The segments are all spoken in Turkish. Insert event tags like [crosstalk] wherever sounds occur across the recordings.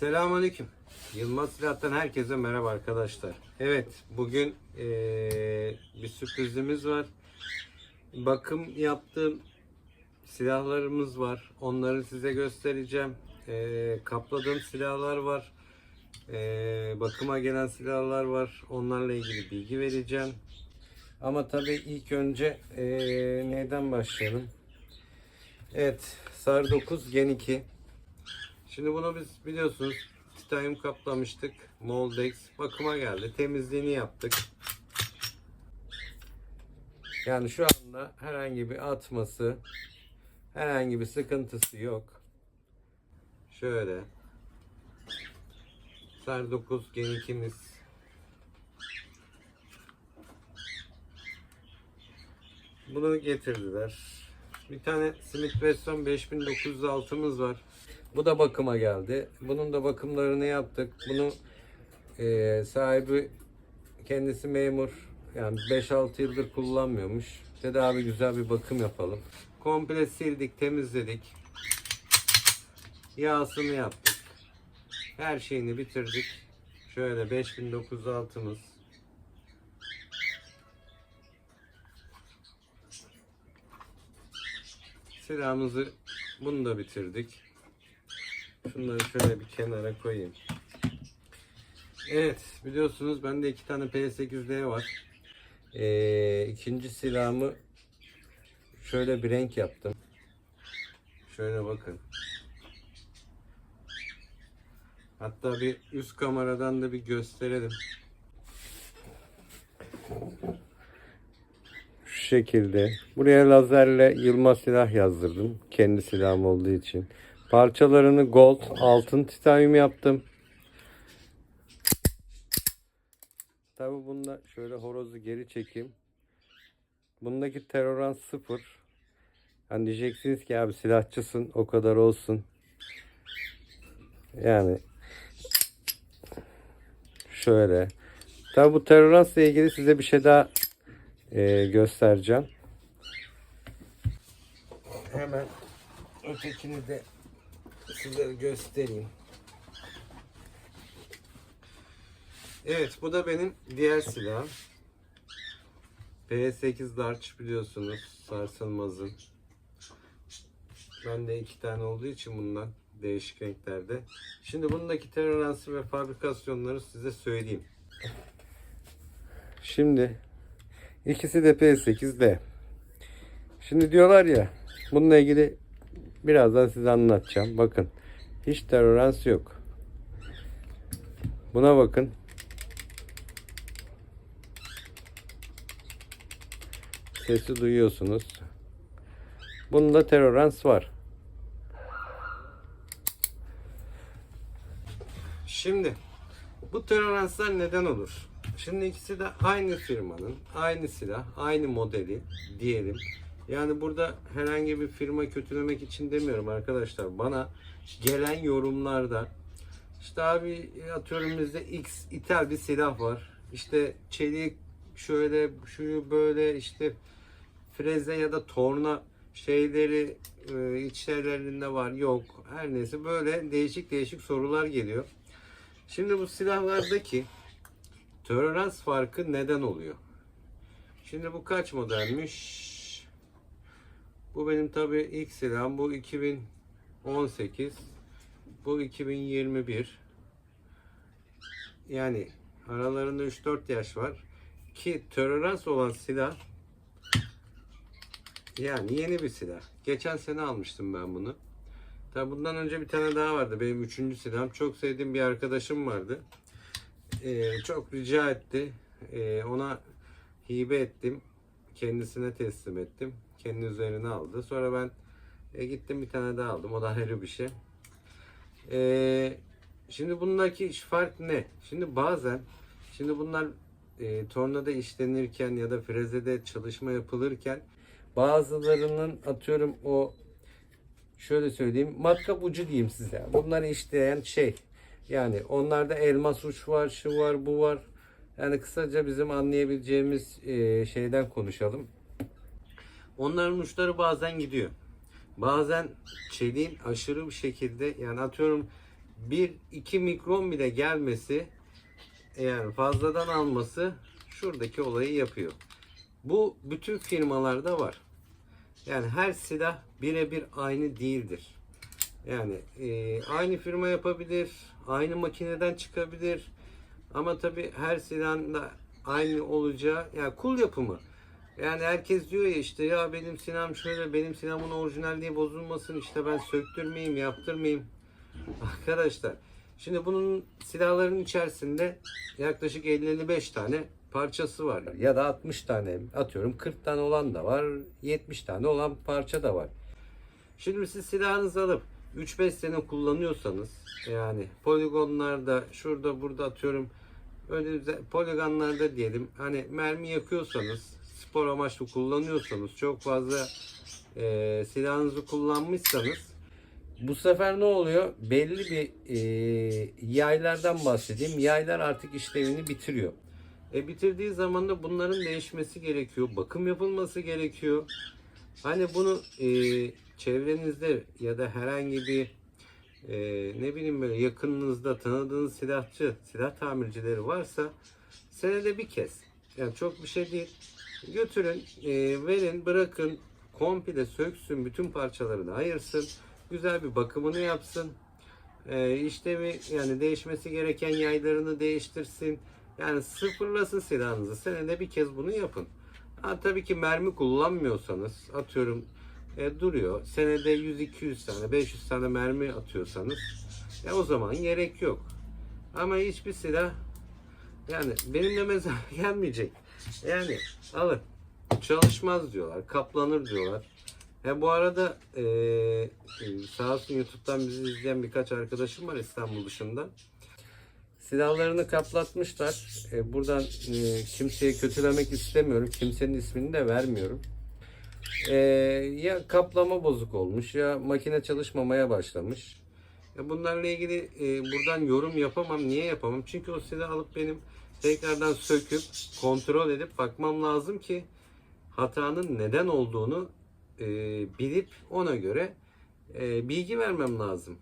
Selamünaleyküm. Yılmaz Silah'tan herkese merhaba arkadaşlar. Evet, bugün eee, bir sürprizimiz var. Bakım yaptığım silahlarımız var. Onları size göstereceğim. Eee, kapladığım silahlar var. Eee, bakıma gelen silahlar var. Onlarla ilgili bilgi vereceğim. Ama tabii ilk önce eee, neyden başlayalım? Evet, SAR 9 Gen 2. Şimdi bunu biz biliyorsunuz titanyum kaplamıştık. Moldex bakıma geldi. Temizliğini yaptık. Yani şu anda herhangi bir atması, herhangi bir sıkıntısı yok. Şöyle. SAR 9 Gen 2'miz. Bunu getirdiler. Bir tane Smith Wesson 5906'mız var. Bu da bakıma geldi. Bunun da bakımlarını yaptık. Bunu eee, sahibi kendisi memur. Yani 5-6 yıldır kullanmıyormuş. Dedi abi güzel bir bakım yapalım. Komple sildik, temizledik. Yağsını yaptık. Her şeyini bitirdik. Şöyle 5906'mız. Silahımızı bunu da bitirdik. Şunları şöyle bir kenara koyayım. Evet biliyorsunuz bende iki tane P8D var. Ee, ikinci silahımı şöyle bir renk yaptım. Şöyle bakın. Hatta bir üst kameradan da bir gösterelim. Şekilde. Buraya lazerle Yılmaz silah yazdırdım. Kendi silahım olduğu için. Parçalarını gold, altın titanyum yaptım. Tabi bunda şöyle horozu geri çekeyim. Bundaki terörans sıfır. Hani diyeceksiniz ki abi silahçısın o kadar olsun. Yani şöyle. Tabi bu teröransla ilgili size bir şey daha e, göstereceğim. Hemen ötekini de size göstereyim. Evet bu da benim diğer silahım. P8 Large biliyorsunuz sarsılmazın. Bende iki tane olduğu için bundan değişik renklerde. Şimdi bundaki toleransı ve fabrikasyonları size söyleyeyim. Şimdi ikisi de P8D. Şimdi diyorlar ya bununla ilgili birazdan size anlatacağım. Bakın hiç tolerans yok. Buna bakın. Sesi duyuyorsunuz. Bunda tolerans var. Şimdi bu toleranslar neden olur? Şimdi ikisi de aynı firmanın, aynı silah, aynı modeli diyelim. Yani burada herhangi bir firma kötülemek için demiyorum arkadaşlar. Bana gelen yorumlarda işte abi atıyorum bizde X ithal bir silah var. İşte çelik şöyle şu böyle işte freze ya da torna şeyleri e, içlerinde var yok. Her neyse böyle değişik değişik sorular geliyor. Şimdi bu silahlardaki tolerans farkı neden oluyor? Şimdi bu kaç modelmiş? Bu benim tabi ilk silahım. Bu 2018. Bu 2021. Yani aralarında 3-4 yaş var. Ki tolerans olan silah yani yeni bir silah. Geçen sene almıştım ben bunu. Tabi bundan önce bir tane daha vardı. Benim üçüncü silahım. Çok sevdiğim bir arkadaşım vardı. Ee, çok rica etti. Ee, ona hibe ettim. Kendisine teslim ettim. Kendi üzerine aldı. Sonra ben e, gittim bir tane daha aldım. O da ayrı bir şey. Ee, şimdi bundaki fark ne? Şimdi bazen şimdi bunlar e, tornada işlenirken ya da frezede çalışma yapılırken bazılarının atıyorum o şöyle söyleyeyim matkap ucu diyeyim size. Bunları işleyen şey yani onlarda elmas uç var, şu var, bu var. Yani kısaca bizim anlayabileceğimiz e, şeyden konuşalım. Onların uçları bazen gidiyor. Bazen çeliğin aşırı bir şekilde yani atıyorum 1-2 mikron bile gelmesi yani fazladan alması şuradaki olayı yapıyor. Bu bütün firmalarda var. Yani her silah birebir aynı değildir. Yani e, aynı firma yapabilir, aynı makineden çıkabilir. Ama tabi her silahın da aynı olacağı, yani kul yapımı. Yani herkes diyor ya işte ya benim silahım şöyle, benim silahımın orijinalliği bozulmasın, işte ben söktürmeyeyim, yaptırmayayım. [laughs] Arkadaşlar, şimdi bunun silahların içerisinde yaklaşık 50-55 tane parçası var. Ya da 60 tane, atıyorum 40 tane olan da var, 70 tane olan parça da var. Şimdi siz silahınızı alıp 3-5 sene kullanıyorsanız yani poligonlarda şurada burada atıyorum güzel- poligonlarda diyelim hani mermi yakıyorsanız spor amaçlı kullanıyorsanız çok fazla e, silahınızı kullanmışsanız bu sefer ne oluyor? Belli bir e, yaylardan bahsedeyim. Yaylar artık işlevini bitiriyor. E bitirdiği zaman da bunların değişmesi gerekiyor. Bakım yapılması gerekiyor. Hani bunu e, çevrenizde ya da herhangi bir e, ne bileyim böyle yakınınızda tanıdığınız silahçı, silah tamircileri varsa senede bir kez. Yani çok bir şey değil. Götürün, e, verin, bırakın. Komple söksün, bütün parçalarını ayırsın. Güzel bir bakımını yapsın. E, işlemi yani değişmesi gereken yaylarını değiştirsin. Yani sıfırlasın silahınızı. Senede bir kez bunu yapın. Ha, tabii ki mermi kullanmıyorsanız atıyorum e, duruyor. Senede 100-200 tane 500 tane mermi atıyorsanız e, o zaman gerek yok. Ama hiçbir silah yani benimle mezara [laughs] gelmeyecek. Yani alın. Çalışmaz diyorlar. Kaplanır diyorlar. E, bu arada e, e, sağ olsun YouTube'dan bizi izleyen birkaç arkadaşım var İstanbul dışında. Silahlarını kaplatmışlar. E, buradan e, kimseye kötülemek istemiyorum. Kimsenin ismini de vermiyorum. E, ya kaplama bozuk olmuş ya makine çalışmamaya başlamış. Ya bunlarla ilgili e, buradan yorum yapamam. Niye yapamam? Çünkü o silahı alıp benim tekrardan söküp kontrol edip bakmam lazım ki hatanın neden olduğunu e, bilip ona göre e, bilgi vermem lazım.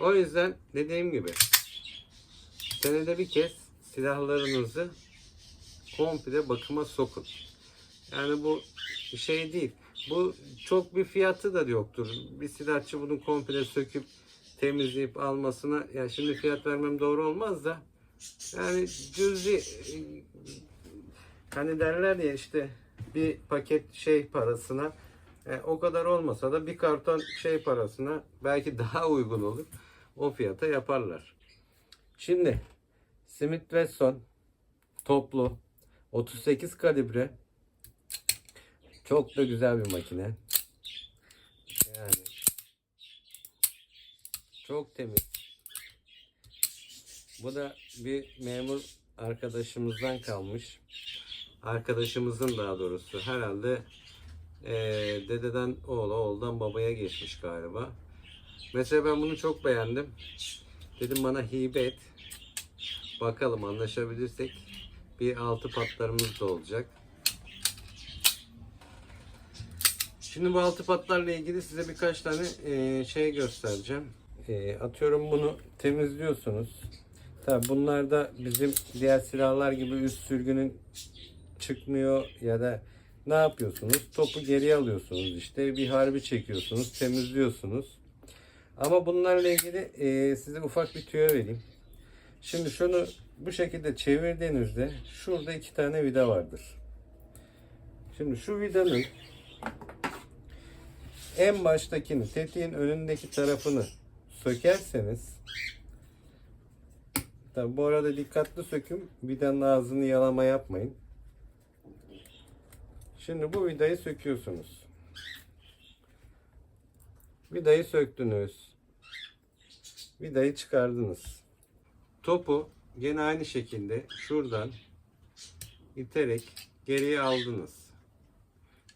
O yüzden dediğim gibi senede bir kez silahlarınızı komple bakıma sokun. Yani bu şey değil. Bu çok bir fiyatı da yoktur. Bir silahçı bunu komple söküp temizleyip almasına ya şimdi fiyat vermem doğru olmaz da yani cüzi hani derler ya işte bir paket şey parasına e, o kadar olmasa da bir karton şey parasına belki daha uygun olur. O fiyata yaparlar. Şimdi Smith Wesson toplu 38 kalibre çok da güzel bir makine. Yani çok temiz. Bu da bir memur arkadaşımızdan kalmış. Arkadaşımızın daha doğrusu herhalde eee, dededen oğla oğuldan babaya geçmiş galiba. Mesela ben bunu çok beğendim. Dedim bana hibe et. Bakalım anlaşabilirsek bir altı patlarımız da olacak. Şimdi bu altı patlarla ilgili size birkaç tane e, şey göstereceğim. E, atıyorum bunu temizliyorsunuz. Tabi bunlar da bizim diğer silahlar gibi üst sürgünün çıkmıyor ya da ne yapıyorsunuz? Topu geriye alıyorsunuz işte bir harbi çekiyorsunuz, temizliyorsunuz. Ama bunlarla ilgili e, size ufak bir tüyo vereyim. Şimdi şunu bu şekilde çevirdiğinizde şurada iki tane vida vardır. Şimdi şu vidanın en baştakini, tetiğin önündeki tarafını sökerseniz Tabi bu arada dikkatli söküm. Vidanın ağzını yalama yapmayın. Şimdi bu vidayı söküyorsunuz. Vidayı söktünüz. Vidayı çıkardınız. Topu gene aynı şekilde şuradan iterek geriye aldınız.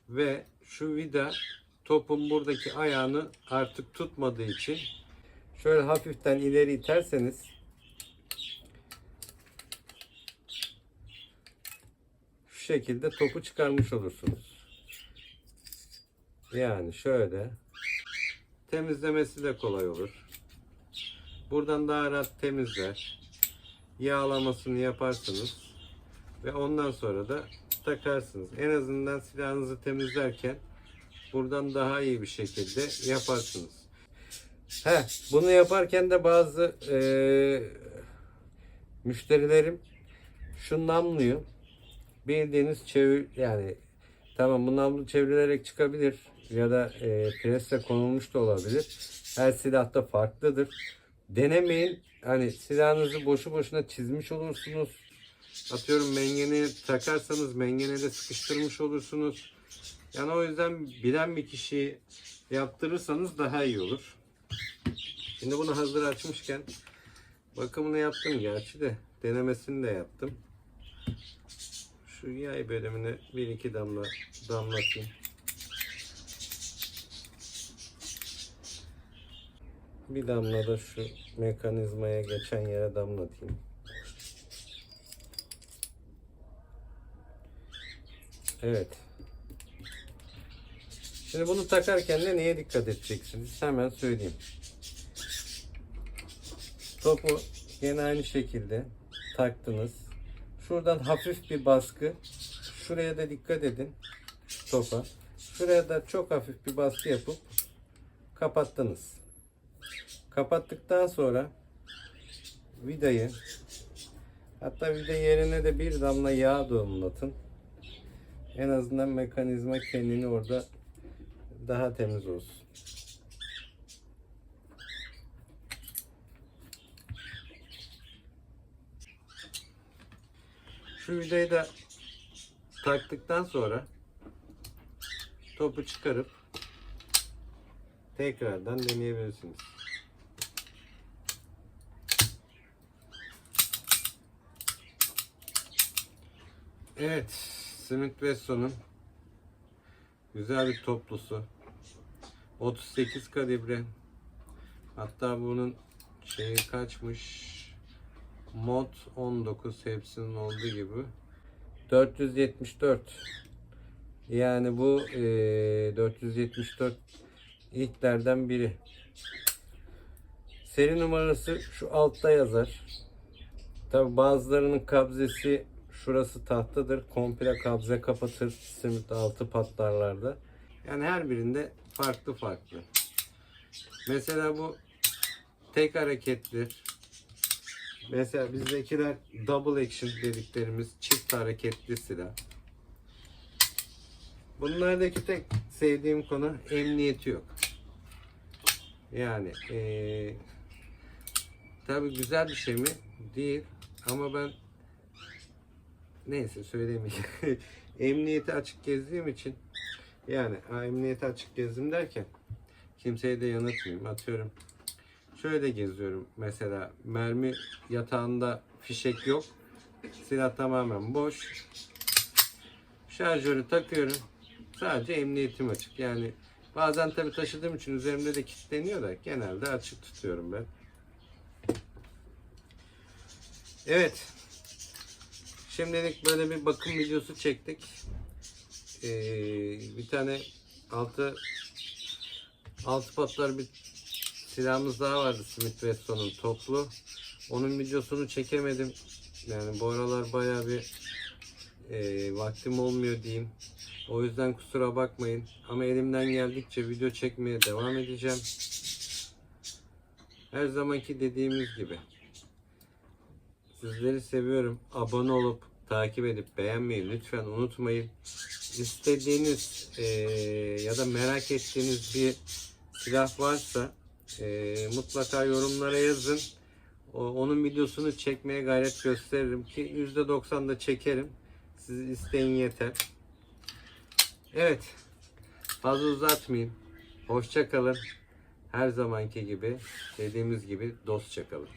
Ve şu vida topun buradaki ayağını artık tutmadığı için şöyle hafiften ileri iterseniz şu şekilde topu çıkarmış olursunuz. Yani şöyle temizlemesi de kolay olur. Buradan daha rahat temizler. Yağlamasını yaparsınız. Ve ondan sonra da takarsınız. En azından silahınızı temizlerken buradan daha iyi bir şekilde yaparsınız. He, bunu yaparken de bazı eee, müşterilerim şu namluyu bildiğiniz çevir yani tamam bu namlu çevrilerek çıkabilir ya da e, presle konulmuş da olabilir. Her silahta farklıdır. Denemeyin. Hani silahınızı boşu boşuna çizmiş olursunuz. Atıyorum mengeneye takarsanız mengenede sıkıştırmış olursunuz. Yani o yüzden bilen bir kişiyi yaptırırsanız daha iyi olur. Şimdi bunu hazır açmışken bakımını yaptım gerçi de denemesini de yaptım. Şu yay bölümüne bir iki damla damlatayım. Bir damla da şu mekanizmaya geçen yere damlatayım. Evet. Şimdi bunu takarken de neye dikkat edeceksiniz? Hemen söyleyeyim. Topu yine aynı şekilde taktınız. Şuradan hafif bir baskı. Şuraya da dikkat edin. Topa. Şuraya da çok hafif bir baskı yapıp kapattınız. Kapattıktan sonra vidayı hatta vida yerine de bir damla yağ damlatın. En azından mekanizma kendini orada daha temiz olsun. Şu vidayı da taktıktan sonra topu çıkarıp tekrardan deneyebilirsiniz. Evet, Smith Wesson'un güzel bir toplusu. 38 kalibre. Hatta bunun şeyi kaçmış? Mod 19 hepsinin olduğu gibi. 474. Yani bu eee, 474 ilklerden biri. Seri numarası şu altta yazar. Tabi bazılarının kabzesi şurası tahtadır. Komple kabze kapatır. Simit altı patlarlarda. Yani her birinde farklı farklı. Mesela bu tek hareketlir. Mesela bizdekiler double action dediklerimiz çift hareketli silah. Bunlardaki tek sevdiğim konu emniyeti yok. Yani eee tabi güzel bir şey mi? Değil. Ama ben neyse söylemeyeyim. [laughs] emniyeti açık gezdiğim için yani ha, emniyeti açık gezdim derken kimseye de yanıltmayayım. Atıyorum şöyle geziyorum mesela mermi yatağında fişek yok. Silah tamamen boş. Şarjörü takıyorum. Sadece emniyetim açık. Yani bazen tabi taşıdığım için üzerimde de kilitleniyor da genelde açık tutuyorum ben. Evet. Şimdilik böyle bir bakım videosu çektik. Ee, bir tane altı altı patlar bir silahımız daha vardı Smith Wesson'un toplu. Onun videosunu çekemedim. Yani bu aralar bayağı bir e, vaktim olmuyor diyeyim. O yüzden kusura bakmayın. Ama elimden geldikçe video çekmeye devam edeceğim. Her zamanki dediğimiz gibi. Sizleri seviyorum. Abone olup takip edip beğenmeyi lütfen unutmayın. İstediğiniz e, ya da merak ettiğiniz bir silah varsa e, mutlaka yorumlara yazın. O, onun videosunu çekmeye gayret gösteririm ki %90 da çekerim. Siz isteyin yeter. Evet. Fazla uzatmayayım. Hoşça kalın. Her zamanki gibi dediğimiz gibi dostça kalın.